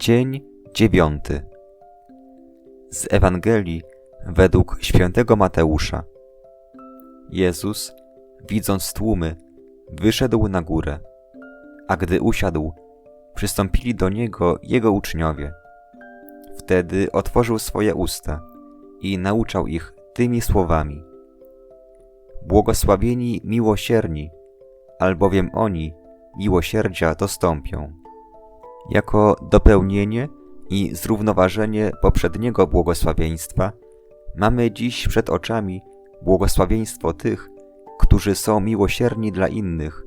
Dzień dziewiąty. Z Ewangelii według świętego Mateusza. Jezus, widząc tłumy, wyszedł na górę, a gdy usiadł, przystąpili do niego jego uczniowie. Wtedy otworzył swoje usta i nauczał ich tymi słowami: Błogosławieni miłosierni, albowiem oni miłosierdzia dostąpią jako dopełnienie i zrównoważenie poprzedniego błogosławieństwa, mamy dziś przed oczami błogosławieństwo tych, którzy są miłosierni dla innych,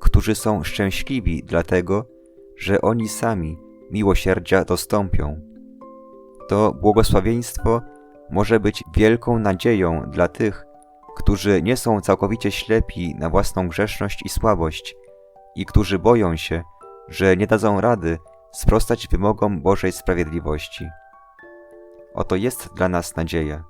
którzy są szczęśliwi dlatego, że oni sami miłosierdzia dostąpią. To błogosławieństwo może być wielką nadzieją dla tych, którzy nie są całkowicie ślepi na własną grzeszność i słabość i którzy boją się, że nie dadzą rady sprostać wymogom Bożej sprawiedliwości. Oto jest dla nas nadzieja.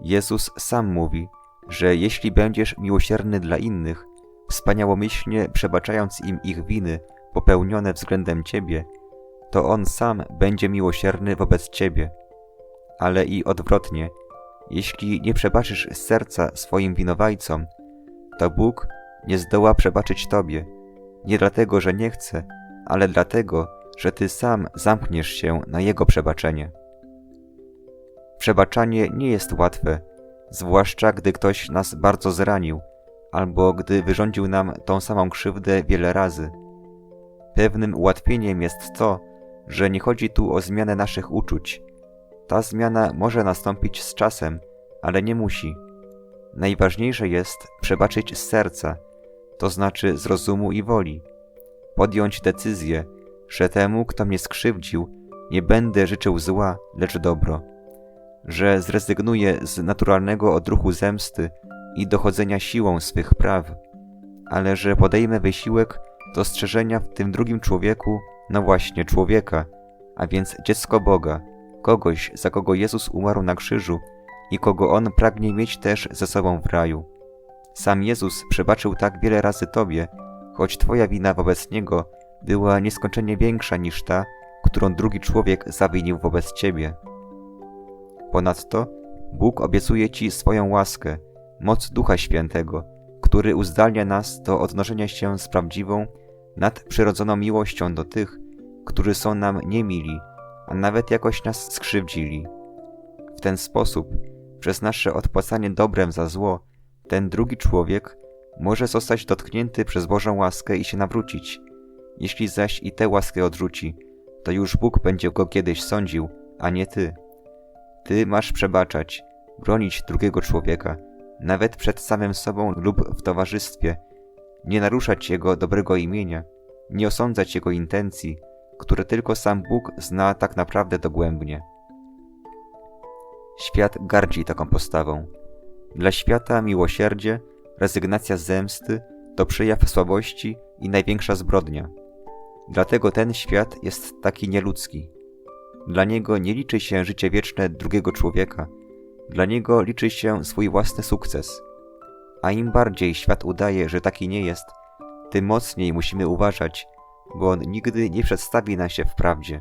Jezus sam mówi, że jeśli będziesz miłosierny dla innych, wspaniałomyślnie przebaczając im ich winy popełnione względem Ciebie, to On sam będzie miłosierny wobec Ciebie. Ale i odwrotnie, jeśli nie przebaczysz serca swoim winowajcom, to Bóg nie zdoła przebaczyć Tobie, nie dlatego, że nie chce, ale dlatego, że Ty sam zamkniesz się na Jego przebaczenie. Przebaczanie nie jest łatwe, zwłaszcza gdy ktoś nas bardzo zranił, albo gdy wyrządził nam tą samą krzywdę wiele razy. Pewnym ułatwieniem jest to, że nie chodzi tu o zmianę naszych uczuć. Ta zmiana może nastąpić z czasem, ale nie musi. Najważniejsze jest przebaczyć z serca, to znaczy z rozumu i woli podjąć decyzję, że temu, kto mnie skrzywdził, nie będę życzył zła, lecz dobro, że zrezygnuję z naturalnego odruchu zemsty i dochodzenia siłą swych praw, ale że podejmę wysiłek dostrzeżenia w tym drugim człowieku, no właśnie człowieka, a więc dziecko Boga, kogoś, za kogo Jezus umarł na krzyżu i kogo On pragnie mieć też ze sobą w raju. Sam Jezus przebaczył tak wiele razy Tobie, choć Twoja wina wobec Niego była nieskończenie większa niż ta, którą drugi człowiek zawinił wobec Ciebie. Ponadto Bóg obiecuje Ci swoją łaskę, moc Ducha Świętego, który uzdalnia nas do odnoszenia się z prawdziwą, nadprzyrodzoną miłością do tych, którzy są nam niemili, a nawet jakoś nas skrzywdzili. W ten sposób, przez nasze odpłacanie dobrem za zło, ten drugi człowiek może zostać dotknięty przez Bożą łaskę i się nawrócić. Jeśli zaś i tę łaskę odrzuci, to już Bóg będzie go kiedyś sądził, a nie ty. Ty masz przebaczać, bronić drugiego człowieka, nawet przed samym sobą lub w towarzystwie, nie naruszać jego dobrego imienia, nie osądzać jego intencji, które tylko sam Bóg zna tak naprawdę dogłębnie. Świat gardzi taką postawą. Dla świata miłosierdzie rezygnacja z zemsty to przejaw słabości i największa zbrodnia. Dlatego ten świat jest taki nieludzki. Dla niego nie liczy się życie wieczne drugiego człowieka, dla niego liczy się swój własny sukces. A im bardziej świat udaje, że taki nie jest, tym mocniej musimy uważać, bo on nigdy nie przedstawi nam się w prawdzie.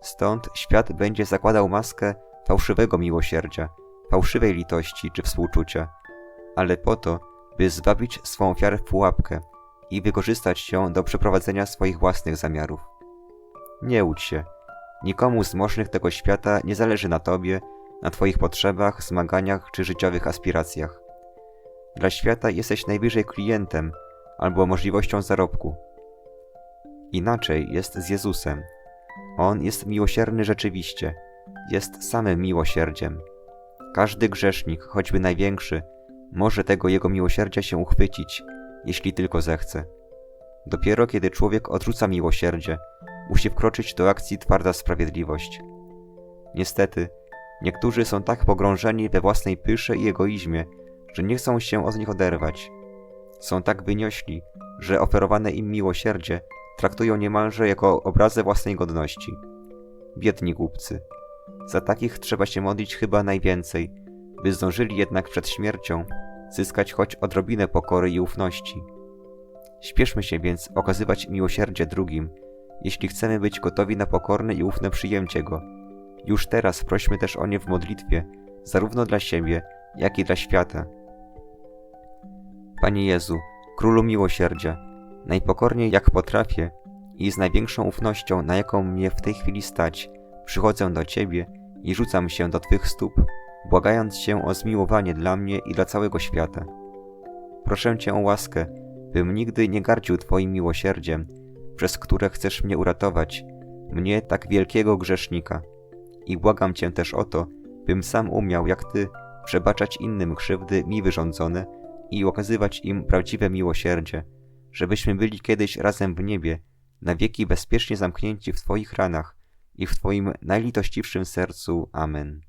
Stąd świat będzie zakładał maskę fałszywego miłosierdzia, fałszywej litości czy współczucia, ale po to, by zwabić swą ofiarę w pułapkę i wykorzystać ją do przeprowadzenia swoich własnych zamiarów. Nie łudź się. Nikomu z możnych tego świata nie zależy na tobie, na twoich potrzebach, zmaganiach czy życiowych aspiracjach. Dla świata jesteś najwyżej klientem albo możliwością zarobku. Inaczej jest z Jezusem. On jest miłosierny rzeczywiście, jest samym miłosierdziem. Każdy grzesznik, choćby największy, może tego jego miłosierdzia się uchwycić, jeśli tylko zechce. Dopiero kiedy człowiek odrzuca miłosierdzie, musi wkroczyć do akcji twarda sprawiedliwość. Niestety, niektórzy są tak pogrążeni we własnej pysze i egoizmie, że nie chcą się od nich oderwać. Są tak wyniośli, że oferowane im miłosierdzie traktują niemalże jako obrazę własnej godności. Biedni głupcy. Za takich trzeba się modlić chyba najwięcej, by zdążyli jednak przed śmiercią zyskać choć odrobinę pokory i ufności. Śpieszmy się więc okazywać miłosierdzie drugim, jeśli chcemy być gotowi na pokorne i ufne przyjęcie Go. Już teraz prośmy też o nie w modlitwie, zarówno dla siebie, jak i dla świata. Panie Jezu, Królu Miłosierdzia, najpokorniej jak potrafię i z największą ufnością, na jaką mnie w tej chwili stać, przychodzę do Ciebie i rzucam się do Twych stóp, błagając Cię o zmiłowanie dla mnie i dla całego świata. Proszę Cię o łaskę, bym nigdy nie gardził Twoim miłosierdziem, przez które chcesz mnie uratować, mnie tak wielkiego grzesznika. I błagam Cię też o to, bym sam umiał, jak Ty, przebaczać innym krzywdy mi wyrządzone i okazywać im prawdziwe miłosierdzie, żebyśmy byli kiedyś razem w niebie, na wieki bezpiecznie zamknięci w Twoich ranach i w Twoim najlitościwszym sercu. Amen.